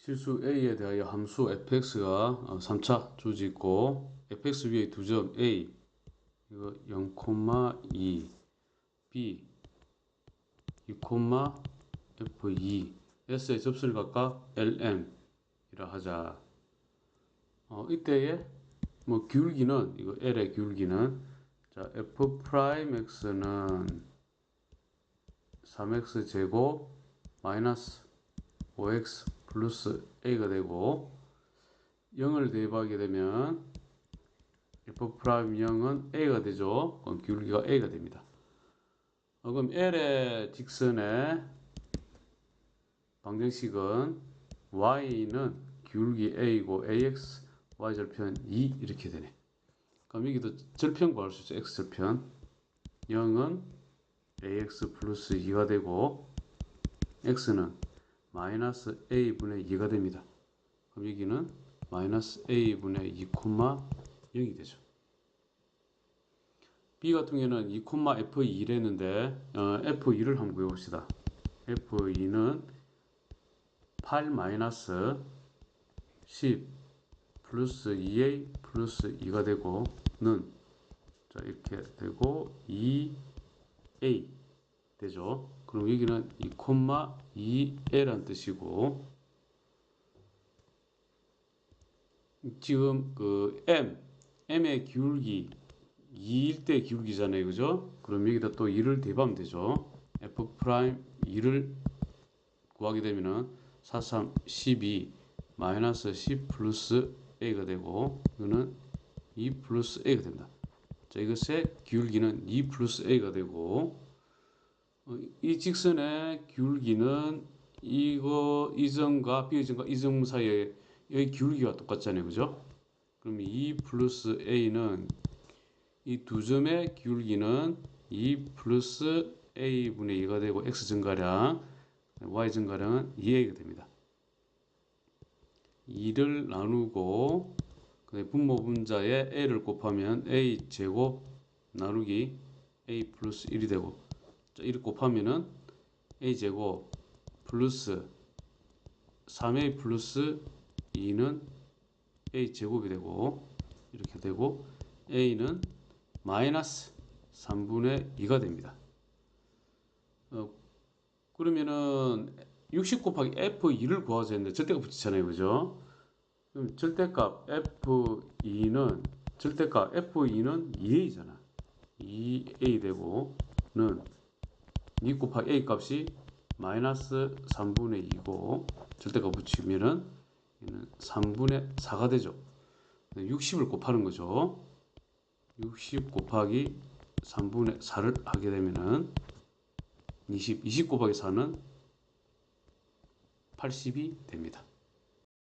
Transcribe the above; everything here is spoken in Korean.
실수 a에 대하여 함수 fx가 3차 주지 있고 fx 위에 두 점 a. 이거 0,2 b. 2, f2 s의 접수를 각각 lm 이라 하자. 어, 이때에 뭐 기울기는 이거 l의 기울기는 자 f 프라임 x는 3x 제곱 마이너스 5x 플러스 a가 되고 0을 대입하게 되면 f 프라임 0은 a가 되죠. 그럼 기울기가 a가 됩니다. 어, 그럼 l의 직선의 방정식은 y는 기울기 a고 ax y 절편 2 이렇게 되네. 그럼 여기도 절편 구할 수 있죠. x 절편 0은 ax 플러스 2가 되고 x는 마이너스 a분의 2가 됩니다. 그럼 여기는 마이너스 a분의 2, 0이 되죠. b 같은 경우에는 2, f2랬는데 어, f2를 한번 구해봅시다. f2는 8 마이너스 10 플러스 2a 플러스 2가 되고 는 자, 이렇게 되고 2a 되죠. 그럼 여기는 2,2a라는 뜻이고 지금 그 m, m의 기울기 2일 때 기울기잖아요. 그죠? 그럼 여기다 또 2를 대입하면 되죠. f 프라임 2를 구하게 되면은 4, 3, 12 마이너스 10 플러스 a가 되고 이거는 2 플러스 a가 됩니다. 자, 이것의 기울기는 2 플러스 a가 되고 어, 이 직선의 기울기는 이거 이점과 비점과 이점 사이에 여기 기울기가 똑같잖아요. 그죠? 그럼 2 플러스 a는 이 두 점의 기울기는 2 플러스 a분의 2가 되고 x 증가량 y 증가량은 2a가 됩니다. 2를 나누고 분모 분자에 a를 곱하면 a 제곱 나누기 a 플러스 1이 되고 자, 1을 곱하면은 a 제곱 플러스 3a 플러스 2는 a 제곱이 되고 이렇게 되고 a는 마이너스 3분의 2가 됩니다. 어, 그러면은 60 곱하기 f2를 구하자 했는데 절대값 붙이잖아요. 그죠? 그럼 절대값 f2는 절대값 f2는 2a잖아. 2a 되고 는 2 곱하기 a 값이 마이너스 3분의 2고 절대값 붙이면은 얘는 3분의 4가 되죠. 60을 곱하는 거죠. 60 곱하기 3분의 4를 하게 되면은 20, 20 곱하기 4는 80이 됩니다.